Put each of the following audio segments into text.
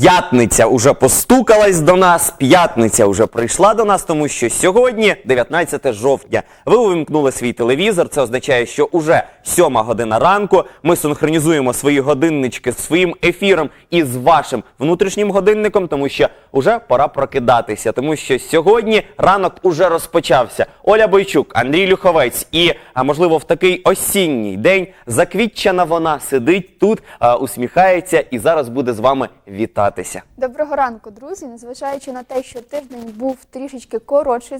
П'ятниця уже постукалась до нас, п'ятниця вже прийшла до нас, тому що сьогодні, 19 жовтня, ви увімкнули свій телевізор. Це означає, що уже сьома година ранку. Ми синхронізуємо свої годиннички з своїм ефіром і з вашим внутрішнім годинником, тому що вже пора прокидатися, тому що сьогодні ранок уже розпочався. Оля Бойчук, Андрій Люховець і, а можливо, в такий осінній день заквітчена вона сидить тут, усміхається і зараз буде з вами вітатися. Доброго ранку, друзі. Незважаючи на те, що тиждень був трішечки коротший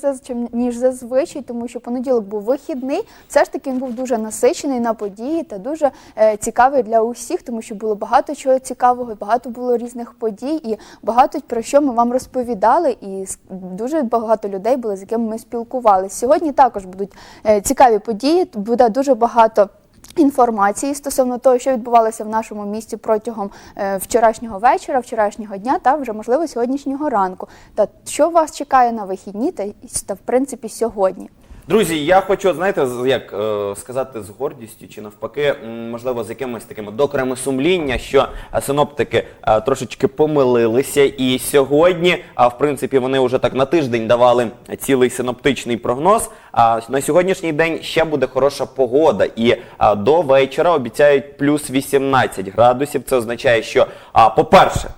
ніж зазвичай, тому що понеділок був вихідний, все ж таки він був дуже насичений на події та дуже е, цікавий для усіх, тому що було багато чого цікавого, багато було різних подій, і багато про що ми вам розповідали, і дуже багато людей було, з якими ми спілкувалися. Сьогодні також будуть е, цікаві події. Буде дуже багато. Інформації стосовно того, що відбувалося в нашому місті протягом е, вчорашнього вечора, вчорашнього дня та вже можливо сьогоднішнього ранку. Та що вас чекає на вихідні та, та в принципі сьогодні. Друзі, я хочу, знаєте, як е, сказати з гордістю чи навпаки, можливо, з якимось такими докорами сумління, що е, синоптики е, трошечки помилилися, і сьогодні, а в принципі, вони вже так на тиждень давали цілий синоптичний прогноз. А на сьогоднішній день ще буде хороша погода, і до вечора обіцяють плюс 18 градусів. Це означає, що, по-перше,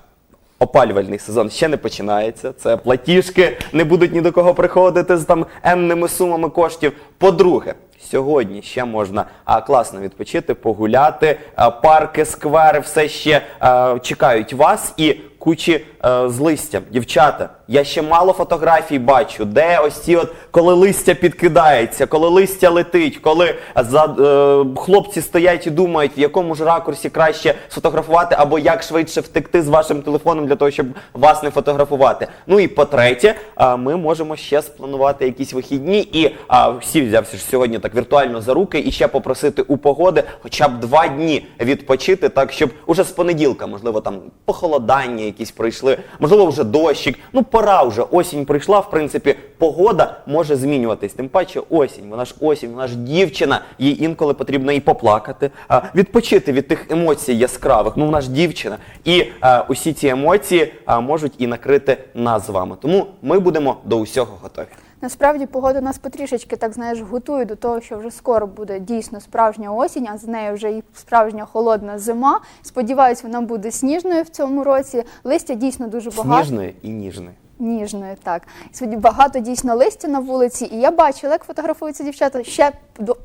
Опалювальний сезон ще не починається. Це платіжки не будуть ні до кого приходити з там енними сумами коштів. По-друге, сьогодні ще можна а, класно відпочити, погуляти. А, парки, сквери, все ще а, чекають вас і кучі а, з листям. Дівчата, я ще мало фотографій бачу, де ось ці от, коли листя підкидається, коли листя летить, коли за, е, хлопці стоять і думають, в якому ж ракурсі краще сфотографувати, або як швидше втекти з вашим телефоном для того, щоб вас не фотографувати. Ну і по-третє, а, ми можемо ще спланувати якісь вихідні і а, всі взявся ж сьогодні так віртуально за руки і ще попросити у погоди хоча б два дні відпочити, так щоб уже з понеділка, можливо, там похолодання якісь прийшли, можливо, вже дощик. Ну пора вже осінь прийшла. В принципі, погода може змінюватись. Тим паче осінь, вона ж осінь, вона ж дівчина. Їй інколи потрібно і поплакати, відпочити від тих емоцій яскравих. Ну вона ж дівчина. І усі ці емоції можуть і накрити нас з вами. Тому ми будемо до усього готові. Насправді погода нас потрішечки, так знаєш, готує до того, що вже скоро буде дійсно справжня осінь, а з нею вже і справжня холодна зима. Сподіваюсь, вона буде сніжною в цьому році. Листя дійсно дуже багато. Сніжної і ніжної. Ніжною, так. Сьогодні багато дійсно листя на вулиці, і я бачила, як фотографуються дівчата. Ще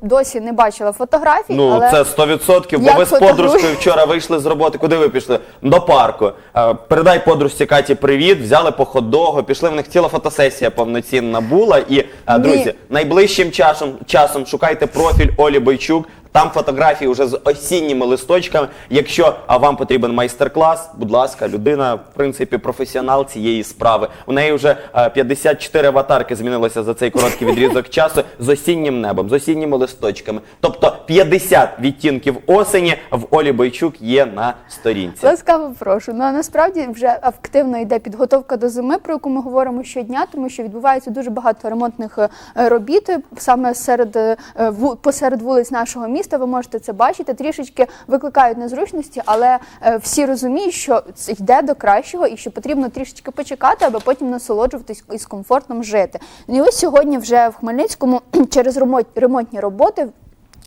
досі не бачила фотографій, Ну, але це 100%, бо ви з подружкою вчора вийшли з роботи. Куди ви пішли? До парку. Е, Передай подружці Каті привіт, взяли по хот-догу, пішли в них ціла фотосесія повноцінна була. І, е, друзі, найближчим часом, часом шукайте профіль Олі Бойчук. Там фотографії вже з осінніми листочками. Якщо а, вам потрібен майстер-клас, будь ласка, людина, в принципі, професіонал цієї справи. У неї вже е, 54 аватарки змінилося за цей короткий відрізок часу з осіннім небом, з осінніми листочками. Тобто 50 відтінків осені в Олі Бойчук є на сторінці. Ласкаво прошу. Ну а насправді вже активно йде підготовка до зими, про яку ми говоримо щодня, тому що відбувається дуже багато ремонтних е, робіт е, саме серед е, ву- посеред вулиць нашого міста. Ви можете це бачити. Трішечки викликають незручності, але е, всі розуміють, що це йде до кращого і що потрібно трішечки почекати, аби потім насолоджуватись і з комфортом жити. Ну і ось сьогодні вже в Хмельницькому через ремонт- ремонтні роботи.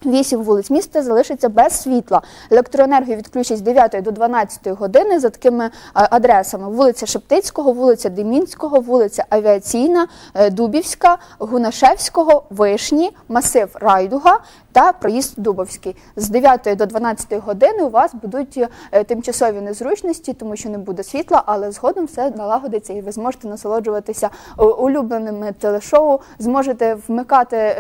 Вісім вулиць міста залишиться без світла. Електроенергію відключать з 9 до 12 години за такими е, адресами: вулиця Шептицького, вулиця Демінського, вулиця Авіаційна, е, Дубівська, Гунашевського, Вишні, масив Райдуга та проїзд Дубовський. З 9 до 12 години у вас будуть е, тимчасові незручності, тому що не буде світла, але згодом все налагодиться і ви зможете насолоджуватися улюбленими телешоу, зможете вмикати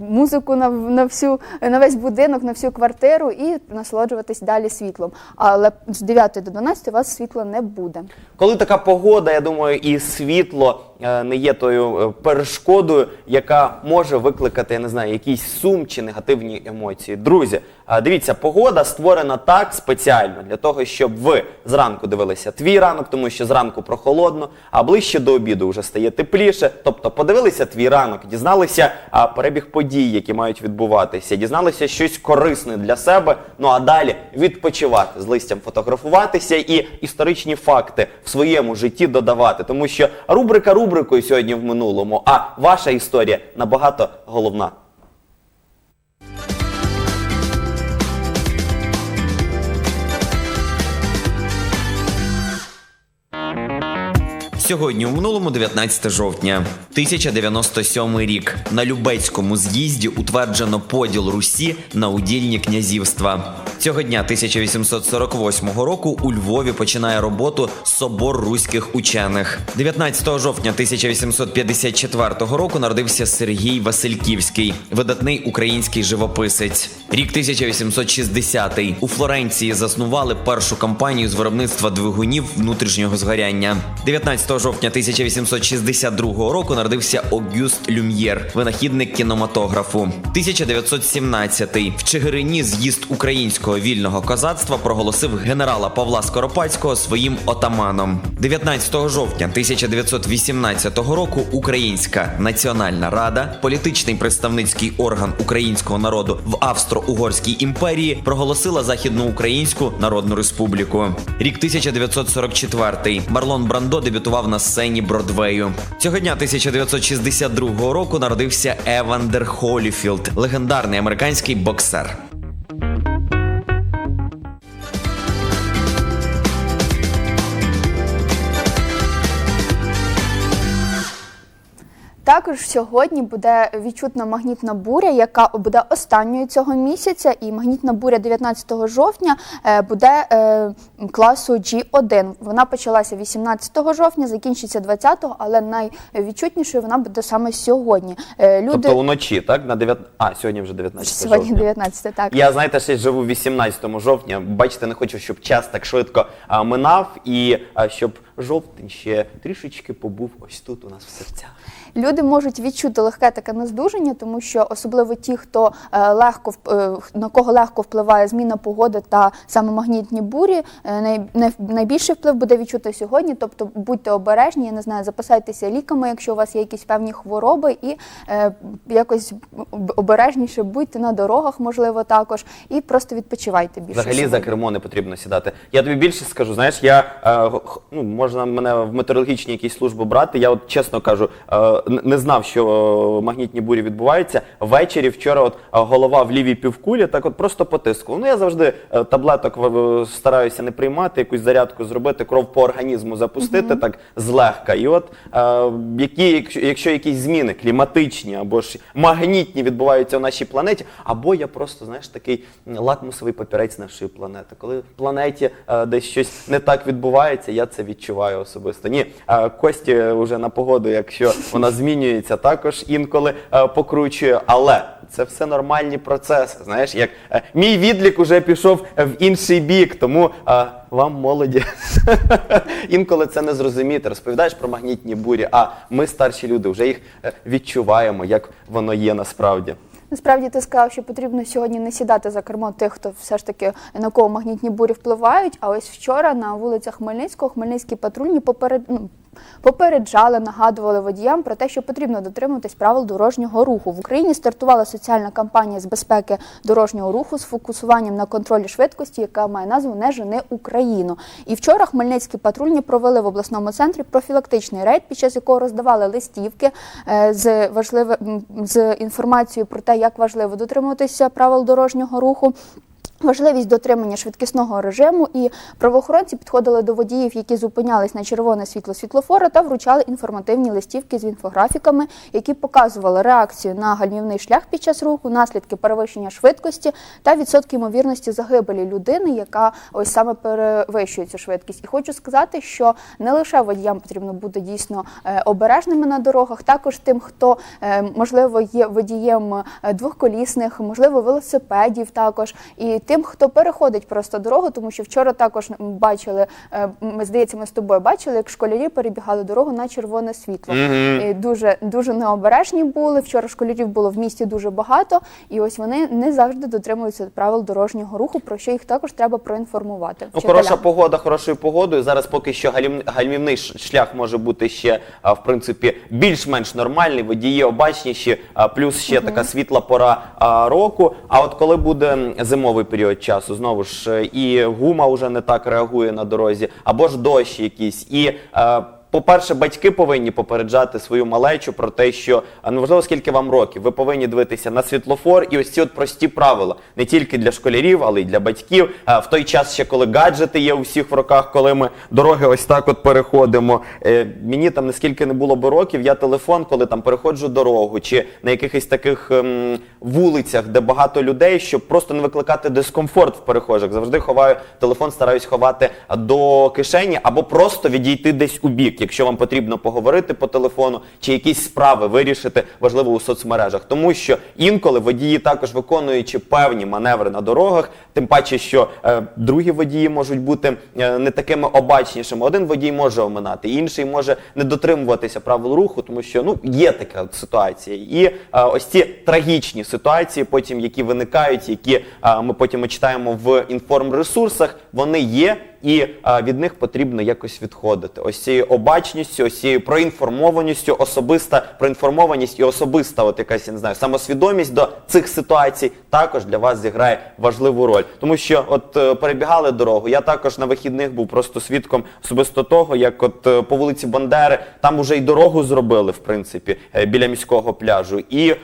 музику на всю на весь будинок, на всю квартиру і насолоджуватись далі світлом. Але з 9 до 12 у вас світла не буде. Коли така погода, я думаю, і світло е, не є тою е, перешкодою, яка може викликати, я не знаю, якийсь сум чи негативні емоції. Друзі, е, дивіться, погода створена так спеціально для того, щоб ви зранку дивилися твій ранок, тому що зранку прохолодно, а ближче до обіду вже стає тепліше. Тобто подивилися твій ранок, дізналися перебіг подій, які мають відбуватися. Дізналися щось корисне для себе. Ну а далі відпочивати з листям, фотографуватися і історичні факти в своєму житті додавати. Тому що рубрика рубрикою сьогодні в минулому, а ваша історія набагато головна. Сьогодні у минулому 19 жовтня, 1097 рік. На Любецькому з'їзді утверджено поділ Русі на удільні князівства. Цього дня 1848 року у Львові починає роботу Собор руських учених. 19 жовтня 1854 року народився Сергій Васильківський, видатний український живописець. Рік 1860 у Флоренції заснували першу компанію з виробництва двигунів внутрішнього згоряння. 19 жовтня 1862 року народився Огюст Люм'єр, винахідник кінематографу. 1917 в Чигирині з'їзд українського вільного козацтва проголосив генерала Павла Скоропадського своїм отаманом. 19 жовтня 1918 року Українська національна рада, політичний представницький орган українського народу в Австро-Угорській імперії, проголосила Західноукраїнську Народну Республіку. Рік 1944 Марлон Брандо дебютував на сцені Бродвею. Цього дня 1962 року народився Евандер Холіфілд, легендарний американський боксер. Також сьогодні буде відчутна магнітна буря, яка буде останньою цього місяця. І магнітна буря 19 жовтня е, буде е, класу G1. Вона почалася 18 жовтня, закінчиться 20-го, але найвідчутнішою вона буде саме сьогодні. Е, Люди Тобто уночі, так? На 9... А, сьогодні вже 19 сьогодні жовтня. 19, так. Я знаєте, ще живу 18 жовтня. Бачите, не хочу, щоб час так швидко а, минав, і а, щоб жовтень ще трішечки побув ось тут у нас в серцях. Люди можуть відчути легке таке наздуження, тому що особливо ті, хто е, легко е, на кого легко впливає зміна погоди та саме магнітні бурі, е, най, най- найбільший вплив буде відчути сьогодні. Тобто будьте обережні, я не знаю, запасайтеся ліками, якщо у вас є якісь певні хвороби, і якось обережніше будьте на дорогах, можливо, також, і просто відпочивайте більше. Взагалі за кермо не потрібно сідати. Я тобі більше скажу, знаєш, я ну, можна мене в метеорологічні якісь служби брати. Я от чесно кажу, е, не знав, що е, магнітні бурі відбуваються. Ввечері вчора от е, голова в лівій півкулі, так от просто потискував. Ну я завжди таблеток стараюся не приймати, якусь зарядку зробити, кров по організму запустити так злегка. І от які, якщо, якщо якісь зміни кліматичні або ж магнітні відбуваються в нашій планеті, або я просто знаєш такий лакмусовий папірець нашої планети. Коли в планеті десь щось не так відбувається, я це відчуваю особисто. Ні, е, Кості вже на погоду, якщо вона змінюється, також інколи е, покручує, але. Це все нормальні процеси. Знаєш, як е, мій відлік уже пішов в інший бік, тому вам молоді інколи це не зрозуміти. Розповідаєш про магнітні бурі, а ми старші люди вже їх відчуваємо, як воно є насправді. Насправді ти сказав, що потрібно сьогодні не сідати за кермо тих, хто все ж таки на кого магнітні бурі впливають. А ось вчора на вулицях Хмельницького хмельницькі патрульні поперед... ну, попереджали, нагадували водіям про те, що потрібно дотримуватись правил дорожнього руху. В Україні стартувала соціальна кампанія з безпеки дорожнього руху з фокусуванням на контролі швидкості, яка має назву Не жени Україну. І вчора хмельницькі патрульні провели в обласному центрі профілактичний рейд, під час якого роздавали листівки е, з важливе м, з інформацією про те, як важливо дотримуватися правил дорожнього руху. Важливість дотримання швидкісного режиму і правоохоронці підходили до водіїв, які зупинялись на червоне світло світлофора, та вручали інформативні листівки з інфографіками, які показували реакцію на гальмівний шлях під час руху, наслідки перевищення швидкості та відсотки ймовірності загибелі людини, яка ось саме перевищує цю швидкість. І хочу сказати, що не лише водіям потрібно бути дійсно е, обережними на дорогах, також тим, хто е, можливо є водієм е, двохколісних, можливо, велосипедів також і тим, хто переходить просто дорогу, тому що вчора також бачили, е, ми здається, ми з тобою бачили, як школярі перебігали дорогу на червоне світло. І дуже дуже необережні були. Вчора школярів було в місті дуже багато, і ось вони не завжди дотримуються правил дорожнього руху, про що їх також треба проінформувати. Ну, вчителям. хороша погода, хорошою погодою. Зараз поки що гальмівний шлях може бути ще в принципі більш-менш нормальний, водії обачніші, плюс ще така світла пора року. А от коли буде зимовий період часу, знову ж е, і гума вже не так реагує на дорозі, або ж дощ якийсь, і е, по-перше, батьки повинні попереджати свою малечу про те, що а, неважливо скільки вам років, ви повинні дивитися на світлофор і ось ці от прості правила не тільки для школярів, але й для батьків. А, В той час ще коли гаджети є у всіх в руках, коли ми дороги ось так от переходимо. Е, Мені там наскільки не було би років, я телефон, коли там переходжу дорогу, чи на якихось таких ем, вулицях, де багато людей, щоб просто не викликати дискомфорт в перехожих. Завжди ховаю телефон, стараюсь ховати до кишені або просто відійти десь у бік, якщо вам потрібно поговорити по телефону чи якісь справи вирішити важливо у соцмережах. Тому що інколи водії також виконуючи певні маневри на дорогах, тим паче, що е, другі водії можуть бути е, не такими обачнішими. Один водій може оминати, інший може не дотримуватися правил руху, тому що ну є така ситуація. І е, ось ці трагічні ситуації, потім які виникають, які е, ми потім читаємо в інформресурсах, вони є. І а, від них потрібно якось відходити. Ось цією обачністю, ось цією проінформованістю, особиста проінформованість і особиста, от якась я не знаю, самосвідомість до цих ситуацій також для вас зіграє важливу роль. Тому що от е, перебігали дорогу. Я також на вихідних був просто свідком особисто того, як от е, по вулиці Бандери там уже й дорогу зробили, в принципі, е, біля міського пляжу, і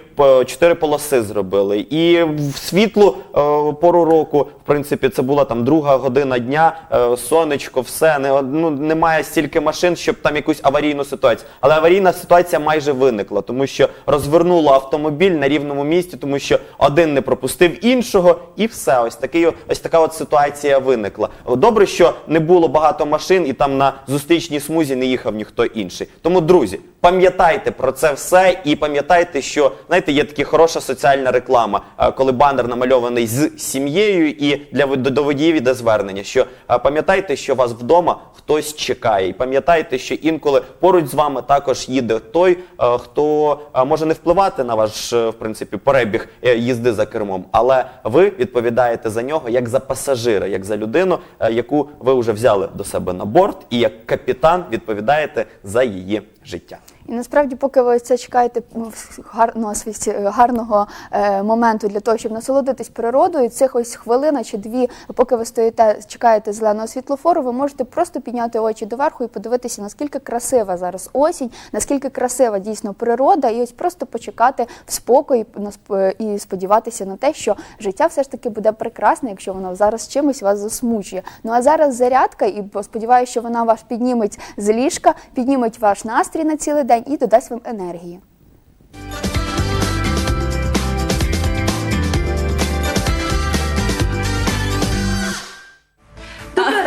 чотири полоси зробили. І в світлу е, пору року, в принципі, це була там друга година дня, е, сонечко, все не ну, немає стільки машин, щоб там якусь аварійну ситуацію. Але аварійна ситуація майже виникла, тому що розвернуло автомобіль на рівному місці, тому що один не пропустив іншого, і все. Ось такий ось така от ситуація виникла. Добре, що не було багато машин, і там на зустрічній смузі не їхав ніхто інший. Тому, друзі, пам'ятайте про це все і пам'ятайте, що знаєте, є така хороша соціальна реклама, е, коли банер намальований з сім'єю, і для до водіїв іде звернення. Що е, пам'ятайте, що вас вдома хтось чекає, і пам'ятайте, що інколи поруч з вами також їде той, е, хто е, може не впливати на ваш е, в принципі перебіг їзди за кермом, але ви відповідаєте за нього як за пасажира, як за людину, яку ви вже взяли до себе на борт, і як капітан відповідаєте за її життя. І насправді, поки ви це чекаєте ну, гарного, світ- гарного е, моменту для того, щоб насолодитись природою, цих ось хвилина чи дві, поки ви стоїте, чекаєте зеленого світлофору, ви можете просто підняти очі доверху і подивитися, наскільки красива зараз осінь, наскільки красива дійсно природа, і ось просто почекати в спокої на і сподіватися на те, що життя все ж таки буде прекрасне, якщо воно зараз чимось вас засмучує. Ну а зараз зарядка, і сподіваюся, що вона вас підніметь з ліжка, підніметь ваш настрій на цілий день і додасть вам енергії.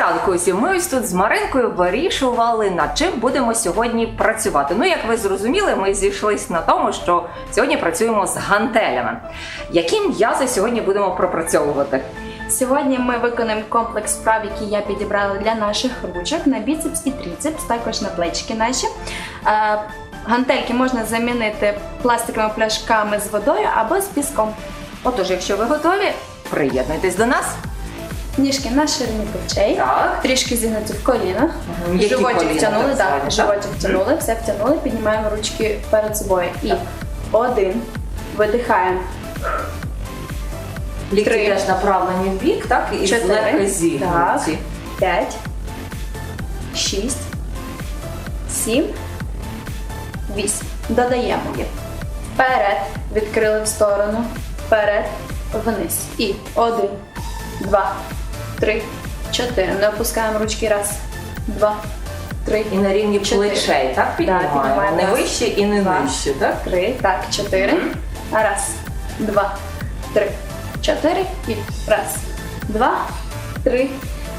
Ранку усім. Ми ось тут з Маринкою вирішували, над чим будемо сьогодні працювати. Ну, як ви зрозуміли, ми зійшлися на тому, що сьогодні працюємо з гантелями. Які м'язи сьогодні будемо пропрацьовувати? Сьогодні ми виконаємо комплекс вправ, які я підібрала для наших ручок на біцепс і тріцепс, також на плечики наші. Е, Гантельки можна замінити пластиковими пляшками з водою або з піском. Отож, якщо ви готові, приєднуйтесь до нас. Ніжки на ширині плечей, Так. трішки зігнуті в колінах. Які Животик втягнули, так так, животик втягнули, все втягнули, піднімаємо ручки перед собою. І один, видихаємо. Лікті Три. теж направлені в бік, так? І Чотири. злегка Так. зігнуті. П'ять, шість, сім, вісім. Додаємо. їх. Вперед. Відкрили в сторону. Вперед. Вниз. І один, два, три, чотири. Не опускаємо ручки. Раз, два, три. І на рівні Чотири. плечей, так? Піднімаємо. піднімаємо. Не вище і не два, нижче, так? Три. Так, чотири. Раз, два, три, чотири. І раз, два, три.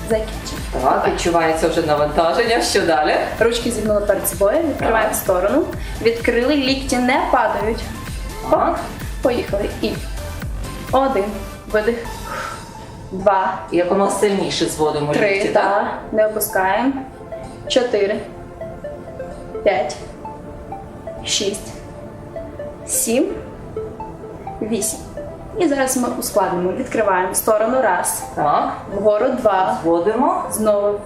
Закінчимо. Так, відчувається вже навантаження. Що далі? Ручки зігнули перед собою, відкриваємо в сторону. Відкрили, лікті не падають. Так. поїхали. І один. Видих. два, І якомога сильніше зводимо три, лікті, так? так, не опускаємо. Чотири, п'ять, шість, сім, вісім. І зараз ми ускладнимо. Відкриваємо в сторону раз, Так. вгору два, Зводимо. знову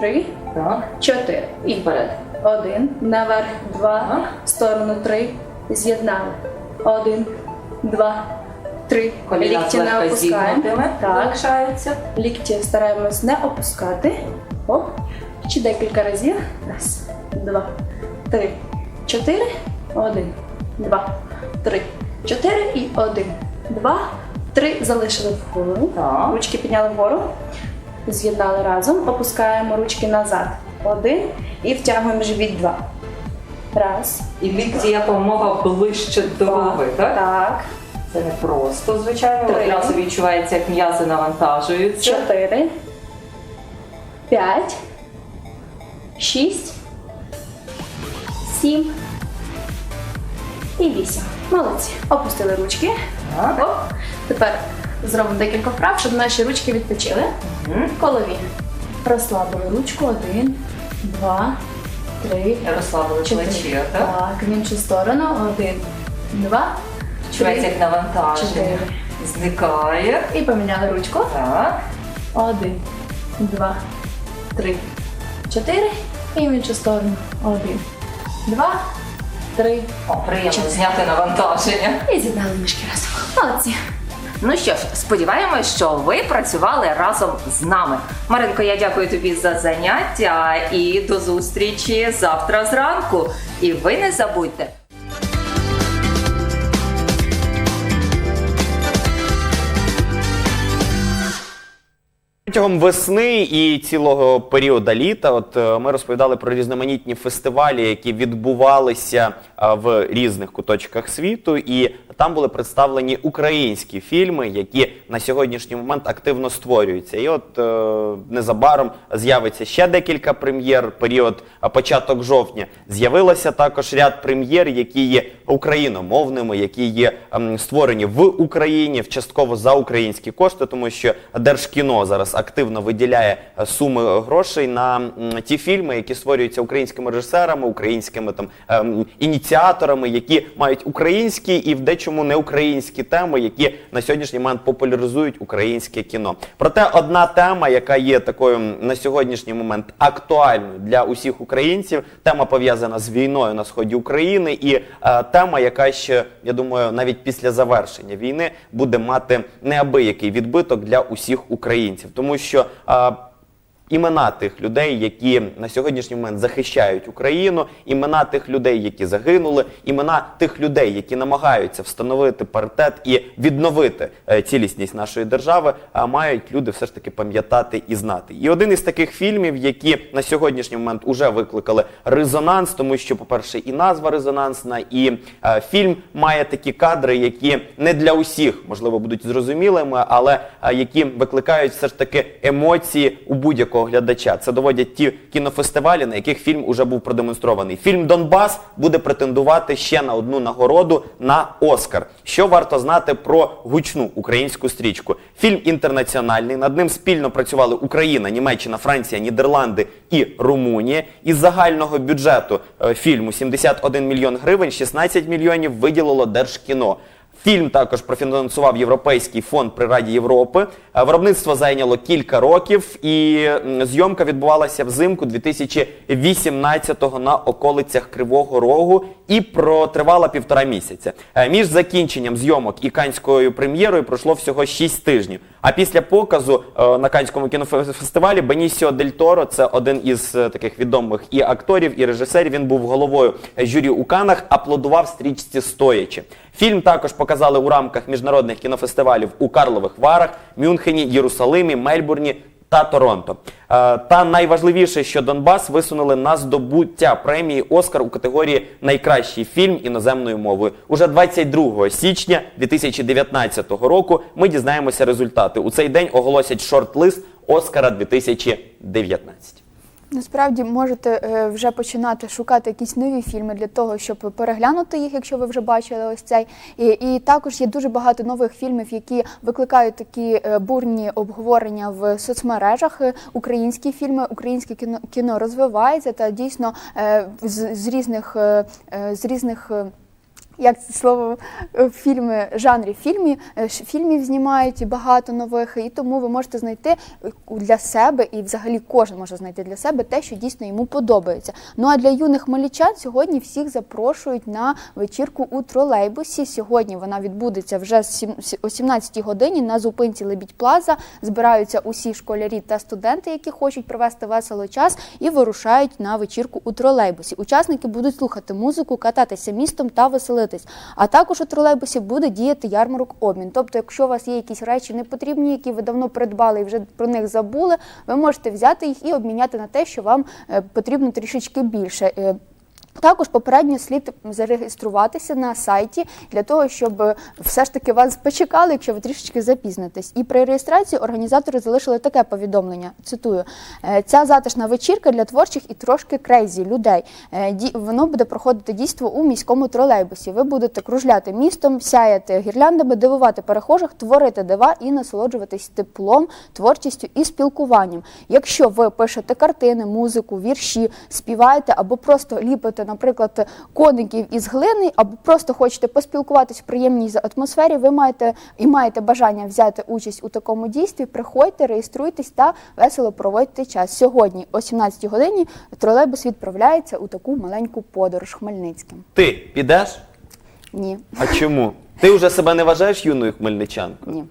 три, Так. чотири. І вперед. Один, наверх, два, Так. в сторону три, з'єднали. Один, два, три. Коліна Лікті не опускаємо. Так. залишаються. Лікті стараємось не опускати. Оп. Ще декілька разів. Раз, два, три, чотири. Один, два, три, чотири і один, два, три. Залишили вгору. Так. Ручки підняли вгору. З'єднали разом. Опускаємо ручки назад. Один. І втягуємо живіт два. Раз. І лікті якомога ближче до голови, так? Так. Це не просто, звичайно. Три. Одразу відчувається, як м'язи навантажуються. Чотири. П'ять. Шість. Сім. І вісім. Молодці. Опустили ручки. Так. Оп. Тепер зробимо декілька вправ, щоб наші ручки відпочили. Мгм. Колові. Розслабили ручку. Один, два, три, Розслабили чотири. плече, так? Так, в іншу сторону. Один, два, Відчувається, три, як навантаження. чотири. Зникає. І поміняли ручку. Так. Один, два, три, чотири. І в іншу сторону. Один, два, три. О, приємно Чотири. зняти навантаження. І з'єднали мішки разом. Молодці. Ну що ж, сподіваємось, що ви працювали разом з нами. Маринко, я дякую тобі за заняття і до зустрічі завтра зранку. І ви не забудьте. Протягом весни і цілого періоду літа, от е, ми розповідали про різноманітні фестивалі, які відбувалися е, в різних куточках світу, і там були представлені українські фільми, які на сьогоднішній момент активно створюються. І от е, незабаром з'явиться ще декілька прем'єр. Період початок жовтня з'явилося також ряд прем'єр, які є україномовними, які є ем, створені в Україні, частково за українські кошти, тому що Держкіно зараз активно виділяє е, суми грошей на ті фільми, які створюються українськими режисерами, українськими там ем, ініціаторами, які мають українські і в дечому не українські теми, які на сьогоднішній момент популяризують українське кіно. Проте одна тема, яка є такою на сьогоднішній момент актуальною для усіх українців, тема пов'язана з війною на сході України, і е, тема, яка ще я думаю, навіть після завершення війни буде мати неабиякий відбиток для усіх українців, тому що. Імена тих людей, які на сьогоднішній момент захищають Україну, імена тих людей, які загинули, імена тих людей, які намагаються встановити паритет і відновити е, цілісність нашої держави, мають люди все ж таки пам'ятати і знати. І один із таких фільмів, які на сьогоднішній момент уже викликали резонанс, тому що, по-перше, і назва резонансна, і е, фільм має такі кадри, які не для усіх можливо будуть зрозумілими, але е, які викликають все ж таки емоції у будь-якого глядача. Це доводять ті кінофестивалі, на яких фільм уже був продемонстрований. Фільм Донбас буде претендувати ще на одну нагороду на Оскар. Що варто знати про гучну українську стрічку? Фільм інтернаціональний. Над ним спільно працювали Україна, Німеччина, Франція, Нідерланди і Румунія. Із загального бюджету е, фільму 71 мільйон гривень, 16 мільйонів виділило Держкіно. Фільм також профінансував Європейський фонд при Раді Європи. Е, Виробництво зайняло кілька років, і зйомка відбувалася взимку 2018-го на околицях Кривого Рогу і протривала півтора місяця. Е, Між закінченням зйомок і канською прем'єрою пройшло всього 6 тижнів. А після показу е, на Канському кінофестивалі Бенісіо Дель Торо, це один із е, таких відомих і акторів, і режисерів. Він був головою журі у Канах, аплодував стрічці стоячи. Фільм також показали у рамках міжнародних кінофестивалів у Карлових Варах, Мюнхені, Єрусалимі, Мельбурні та Торонто. Е, Та найважливіше, що Донбас висунули на здобуття премії Оскар у категорії Найкращий фільм іноземною мовою. Уже 22 січня 2019 року ми дізнаємося результати. У цей день оголосять шорт-лист Оскара 2019. Насправді можете е, вже починати шукати якісь нові фільми для того, щоб переглянути їх, якщо ви вже бачили ось цей. І, і також є дуже багато нових фільмів, які викликають такі е, бурні обговорення в соцмережах. Е, Українські фільми, українське кіно, кіно розвивається та дійсно з, з різних з різних. Як це слово е, фільми, жанрів фільмів, е, фільмів знімають і багато нових, і тому ви можете знайти е, для себе, і взагалі кожен може знайти для себе те, що дійсно йому подобається. Ну а для юних хмельничан сьогодні всіх запрошують на вечірку у тролейбусі. Сьогодні вона відбудеться вже о 17 годині на зупинці Лебідь Плаза. Збираються усі школярі та студенти, які хочуть провести весело час, і вирушають на вечірку у тролейбусі. Учасники будуть слухати музику, кататися містом та веселитись. А також у тролейбусі буде діяти ярмарок обмін. Тобто, якщо у вас є якісь речі непотрібні, які ви давно придбали і вже про них забули, ви можете взяти їх і обміняти на те, що вам е, потрібно трішечки більше. Також попередньо слід зареєструватися на сайті для того, щоб все ж таки вас почекали, якщо ви трішечки запізнитесь. І при реєстрації організатори залишили таке повідомлення. Цитую: «Е, ця затишна вечірка для творчих і трошки крейзі людей. Е, Воно буде проходити дійство у міському тролейбусі. Ви будете кружляти містом, сяяти гірляндами, дивувати перехожих, творити дива і насолоджуватись теплом, творчістю і спілкуванням. Якщо ви пишете картини, музику, вірші, співаєте або просто ліпите, наприклад, коників із глини, або просто хочете поспілкуватись в приємній атмосфері, ви маєте і маєте бажання взяти участь у такому дійстві, приходьте, реєструйтесь та весело проводьте час. Сьогодні, о 17-й годині, тролейбус відправляється у таку маленьку подорож Хмельницьким. Ти підеш? Ні, А чому? Ти вже себе не вважаєш юною хмельничанкою? ні.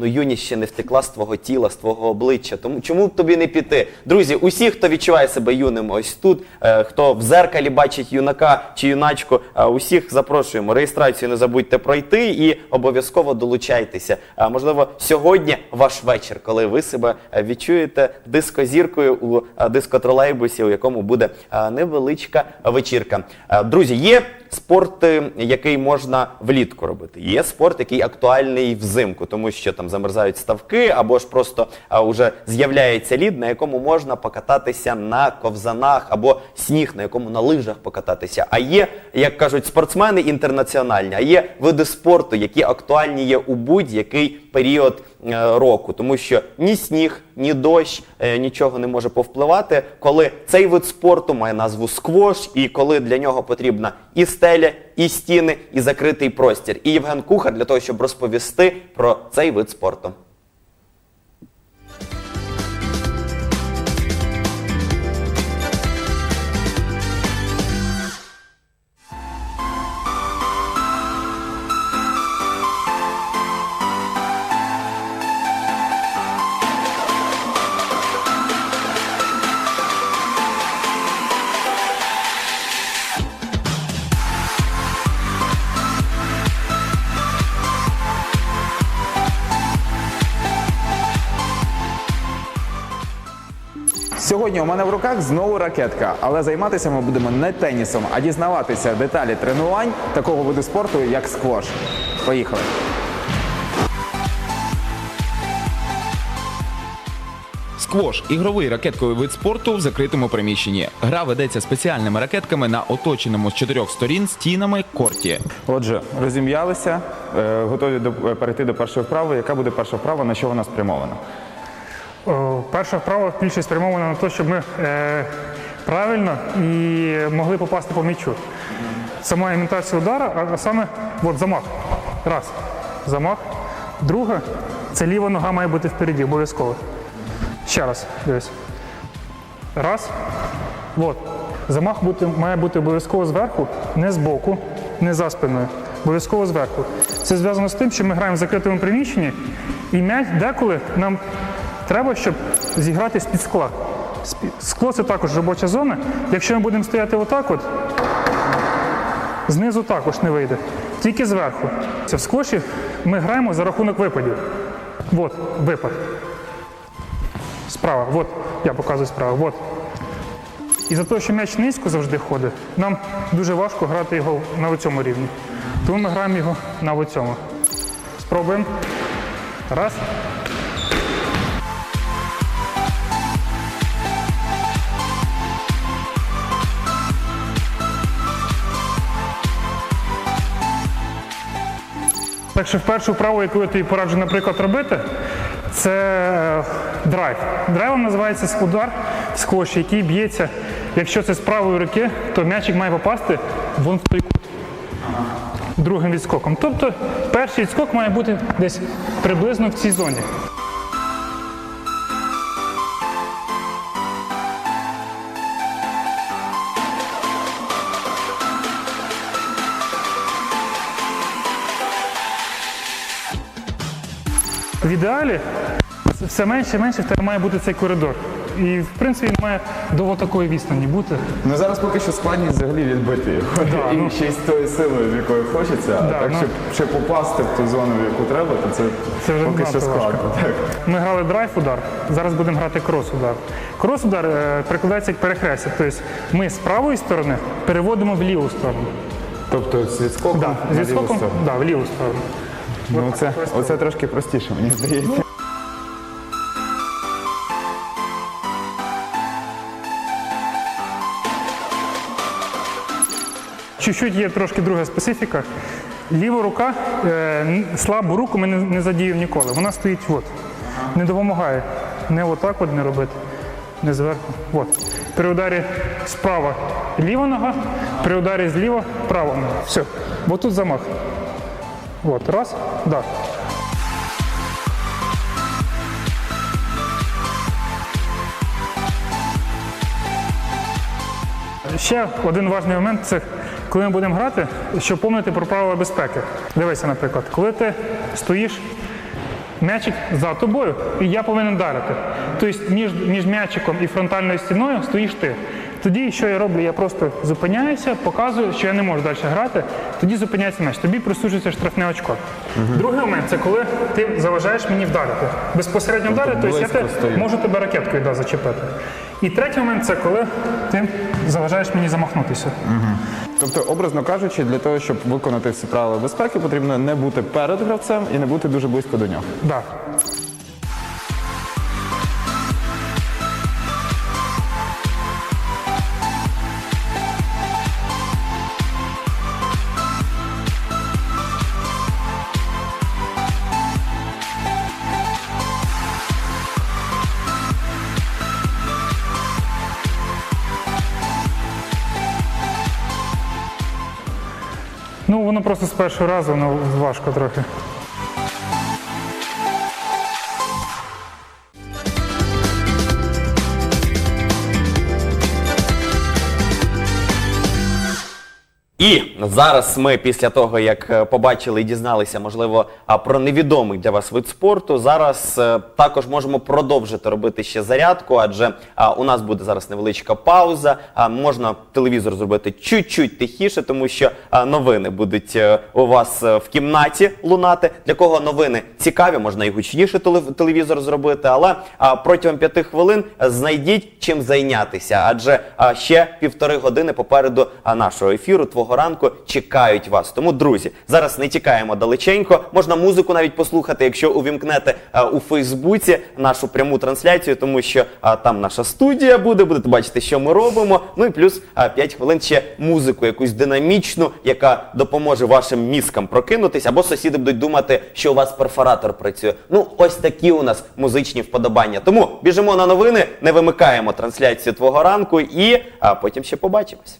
Ну, юність ще не втекла з твого тіла, з твого обличчя. Тому чому б тобі не піти? Друзі, усі, хто відчуває себе юним ось тут, е, хто в зеркалі бачить юнака чи юначку, е, усіх запрошуємо. Реєстрацію не забудьте пройти і обов'язково долучайтеся. А можливо, сьогодні ваш вечір, коли ви себе е, відчуєте дискозіркою у е, дискотролейбусі, у якому буде е, невеличка вечірка. Е, Друзі, є спорт, е, який можна влітку робити. Є спорт, який актуальний взимку, тому що там замерзають ставки, або ж просто а, уже з'являється лід, на якому можна покататися на ковзанах, або сніг, на якому на лижах покататися. А є, як кажуть, спортсмени інтернаціональні, а є види спорту, які актуальні є у будь-який період е, року, тому що ні сніг, ні дощ, е, нічого не може повпливати, коли цей вид спорту має назву сквош, і коли для нього потрібна і стеля, і стіни, і закритий простір. І Євген Кухар для того, щоб розповісти про цей вид спорту. Сьогодні у мене в руках знову ракетка, але займатися ми будемо не тенісом, а дізнаватися деталі тренувань такого виду спорту, як сквош. Поїхали. Сквош ігровий ракетковий вид спорту в закритому приміщенні. Гра ведеться спеціальними ракетками на оточеному з чотирьох сторін стінами корті. Отже, розім'ялися, е, готові до, е, перейти до першої вправи. Яка буде перша вправа, на що вона спрямована? Перша вправа більше спрямована на те, щоб ми е, правильно і могли попасти по м'ячу. Сама імітація удара, а, саме от замах. Раз. Замах. Друга це ліва нога має бути впереді, обов'язково. Ще раз, дивись. Раз. От. Замах бути, має бути обов'язково зверху, не збоку, не за спиною. Обов'язково зверху. Це зв'язано з тим, що ми граємо в закритому приміщенні, і м'яч деколи нам треба, щоб зіграти з-під скла. Скло це також робоча зона. Якщо ми будемо стояти отак, от, знизу також не вийде. Тільки зверху. Це в скоші ми граємо за рахунок випадів. От, випад. Справа, от, я показую справа. От. І за те, що м'яч низько завжди ходить, нам дуже важко грати його на цьому рівні. Тому ми граємо його на цьому. Спробуємо. Раз. Так що першу вправу, яку я тобі пораджу, наприклад, робити, це е, драйв. Драйвом називається удар сквош, який б'ється. Якщо це з правої руки, то м'ячик має попасти вон в той кут. Другим відскоком. Тобто перший відскок має бути десь приблизно в цій зоні. В ідеалі все менше і менше в тебе має бути цей коридор. І в принципі він має до такої відстані бути. Ну зараз поки що складність взагалі відбити його. Да, і ну. ще й з тою силою, з якою хочеться. Да, так, ну. щоб ще попасти в ту зону, в яку треба, то це, Це вже поки що складно. Так. Ми грали драйв удар, зараз будемо грати крос удар. Крос удар е, перекладається як перехрестя. Тобто ми з правої сторони переводимо в ліву сторону. Тобто з відскоком Да, на з ліву сторону. да, в ліву сторону. Ну, це, оце трошки простіше, мені здається. Чуть-чуть є трошки друга специфіка. Ліва рука, е, слабу руку ми не, не задіємо ніколи. Вона стоїть от. Не допомагає. Не отак от не робити. Не зверху. От. При ударі справа ліва нога, при ударі зліва права нога. Все. Бо тут замах. От. Раз. Да. Ще один важливий момент це коли ми будемо грати, щоб пам'ятати про правила безпеки. Дивися, наприклад, коли ти стоїш, м'ячик за тобою, і я повинен вдарити. Тобто між, між м'ячиком і фронтальною стіною стоїш ти. Тоді, що я роблю, я просто зупиняюся, показую, що я не можу далі грати, тоді зупиняється м'яч. Тобі присуджується штрафне очко. Другий момент це коли ти заважаєш мені вдарити. Безпосередньо вдарити, тобто я те, можу тебе ракеткою да, зачепити. І третій момент це коли ти заважаєш мені замахнутися. Тобто, образно кажучи, для того, щоб виконати всі правила безпеки, потрібно не бути перед гравцем і не бути дуже близько до нього. Да. Воно просто з першого разу воно важко трохи. І зараз ми, після того, як е, побачили і дізналися, можливо, про невідомий для вас вид спорту, зараз е, також можемо продовжити робити ще зарядку, адже у нас буде зараз невеличка пауза. Можна телевізор зробити чуть-чуть тихіше, тому що новини будуть е, у вас в кімнаті лунати. Для кого новини цікаві, можна і гучніше телевізор зробити, але протягом п'яти хвилин знайдіть чим зайнятися, адже ще півтори години попереду нашого ефіру, твого ранку, чекають вас. Тому, друзі, зараз не тікаємо далеченько. Можна музику навіть послухати, якщо увімкнете а, у Фейсбуці нашу пряму трансляцію, тому що а, там наша студія буде, будете бачити, що ми робимо. Ну і плюс а, 5 хвилин ще музику, якусь динамічну, яка допоможе вашим мізкам прокинутись, або сусіди будуть думати, що у вас перфоратор працює. Ну, ось такі у нас музичні вподобання. Тому біжимо на новини, не вимикаємо трансляцію твого ранку і потім ще побачимось.